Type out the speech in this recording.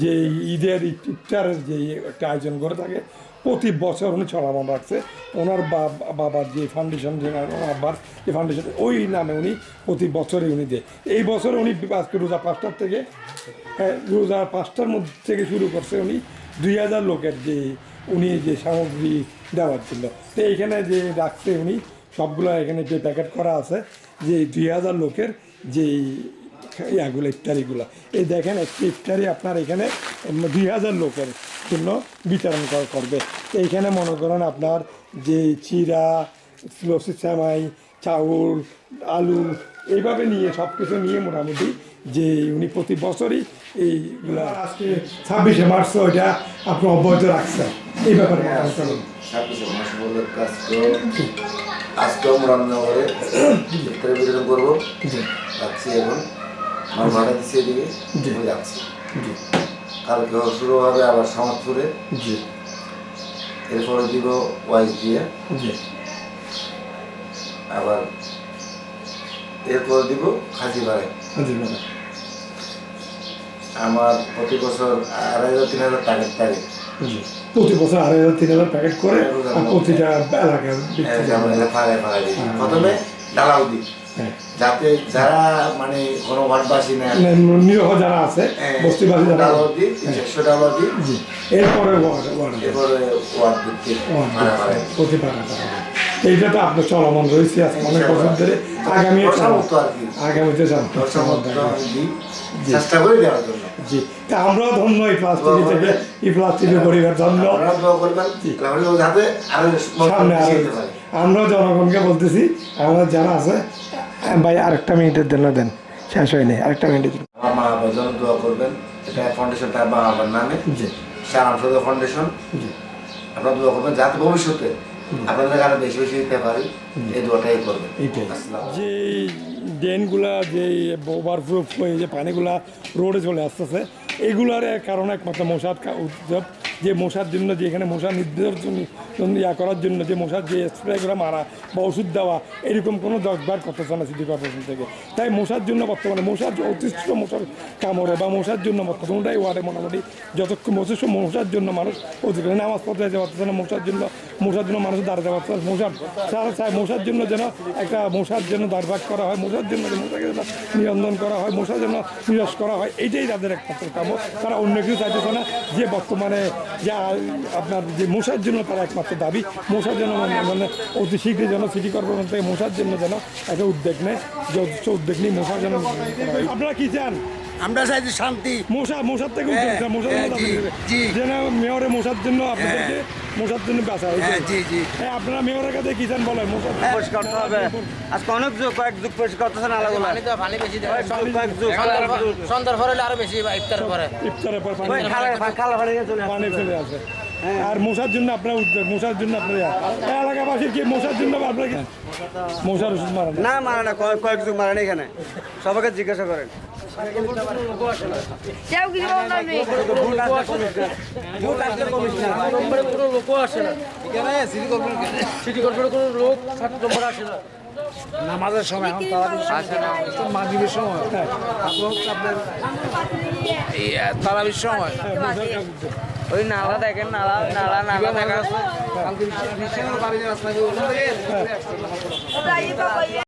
যে ঈদের ইফতারের যে একটা আয়োজন করে থাকে, প্রতি বছর উনি চলামন রাখছে। ওনার বাবার যে ফাউন্ডেশন যে আব্বার যে ফাউন্ডেশন ওই নামে উনি প্রতি বছরই উনি দেয়। এই বছর উনি আজকে রোজা পাঁচটার থেকে হ্যাঁ রোজা পাঁচটার মধ্যে থেকে শুরু করছে উনি। দুই হাজার লোকের যে উনি যে সামগ্রী দেওয়ার জন্য। তো এইখানে যে রাখছে উনি, সবগুলো এখানে যে প্যাকেট করা আছে, যে দুই হাজার লোকের যে ইয়াগুলো ইফতারিগুলো এই দেখেন একটি ইফতারি আপনার এখানে দুই হাজার লোকের জন্য বিতরণ কর- করবে। এইখানে মনে করেন আপনার যে চিরা লসি সামাই চাউল আলু এইভাবে নিয়ে সব কিছু নিয়ে মোটামুটি যে উনি প্রতি বছরই এইগুলা আজকে ছাব্বিশে মার্চ ওইটা আপনি অব্যাহত রাখছেন। এই ব্যাপারে। ছাব্বিশে আজকেও বিতরণ করব। জি। যাচ্ছি এখন। আমার ভাড়া দিচ্ছে এদিকে। আমি যাচ্ছি। জি। কালকে শুরু হবে আবার সমাজপুরে জি। এরপরে দিব ওয়াইস দিয়ে জি। আবার এরপরে দিব খাজিবাড়ে জি আমার প্রতি বছর আড়াই হাজার তিন হাজার টাকার টার্গেট প্রতি বছর আড়াই হাজার তিন হাজার প্যাকেট করে প্রতিটা এলাকায় হয়। প্রথমে ডালাও দিই। যাতে যারা মানে কোনো ওয়ার্ডবাসী না মানে নিরহ যারা আছে বস্তিবাসী যারা একশো জি এরপরে ওয়ার্ড প্রতি এইটা তো আপনার চলমান রয়েছে অনেক বছর ধরে। আগামী আগামীতে চেষ্টা করি দেওয়ার জন্য। জি। তা আমরাও ধন্য এই প্লাস্টিক থেকে। এই প্লাস্টিকের পরিবার ধন্য। সামনে আরও আমরাও জনগণকে বলতেছি আমাদের যারা আছে ভাই আরেকটা মিনিটের জন্য দেন। শেষ হয়নি আরেকটা মিনিটের জন্য। আমার মা বাবার জন্য দোয়া করবেন এটা ফাউন্ডেশনটা মা বাবার নামে। জি। শ্যাম সদর ফাউন্ডেশন জি। আপনারা দোয়া করবেন যাতে ভবিষ্যতে আপনাদের আরও বেশি বেশি দিতে পারি। এই দোয়াটাই করবেন। যে ড্রেনগুলা যে ওভারফ্লো হয়ে যে পানিগুলা রোডে চলে আসতেছে এইগুলার কারণে একমাত্র মশার কা- উদ্যোগ যে মশার জন্য, যে এখানে মশা নির্দেশ জন্য ইয়া করার জন্য, যে মশার যে স্প্রে করে মারা বা ওষুধ দেওয়া, এরকম কোনো দরকার করতেছে না সিটি কর্পোরেশন থেকে। তাই মশার জন্য বর্তমানে, মশার অতিষ্ঠ মশার কামড়ে বা মশার জন্য বর্তমানটাই ওয়ার্ডে মোটামুটি যতক্ষণ মশার মশার জন্য মানুষ অতিক্রম নামাজ পড়তে যেতে পারতেছে না মশার জন্য মশার জন্য মানুষ দাঁড়াতে পারছে না মশার তারা চায় মশার জন্য যেন একটা মশার জন্য দাঁড়ভাগ করা হয়, মশার জন্য মশাকে যেন নিয়ন্ত্রণ করা হয়, মশার জন্য নিরাশ করা হয় এইটাই তাদের একমাত্র কাম তারা অন্য কিছু চাইতেছে না যে বর্তমানে যা আপনার যে মশার জন্য তার একমাত্র দাবি মশার জন্য মানে- মানে অতি শীঘ্রই যেন সিটি কর্পোরেশন থেকে মশার জন্য যেন একটা উদ্যোগ নেয় যে উদ্যোগ নিয়ে মশার জন্য আপনারা কি চান? আমরা চাইছি শান্তি। মশা মশার থেকে উদ্যোগ মশার জন্য হ্যাঁ। যেন মেয়রে মশার জন্য আপনাদেরকে মশার জন্য বাঁচা হ্যাঁ জি জি। হ্যাঁ আপনারা মেয়রের কাছে কি চান বলেন মশার পরিষ্কার করতে হবে। আজকে অনেক যুগ কয়েক যুগ পরিষ্কার করতেছেন আলাগুলা পানি তো পানি বেশি দেয়। কয়েক যুগ সন্ধ্যার পরে আরও বেশি ইফতারের পরে। ইফতারের পর পানি খালা খালা চলে পানি চলে আসে। আর মশার জন্য আপনার উদ্যোগ মশার জন্য আপনার এলাকাবাসীর কি মশার জন্য আপনার কি? মশার ওষুধ মারা না। মারা না কয়েক কয়েক যুগ মারা নেই এখানে। সবাইকে জিজ্ঞাসা করেন। কোনো লোকও আসে না। এখানে সিটি কর্পোরেশন কোনো লোক ছাত্র নম্বর আসে না। নামাজের সময় এখন তারাবির সময়। আপনার তারাবির সময়। ওই নালা দেখেন নালা নালা নালা দেখা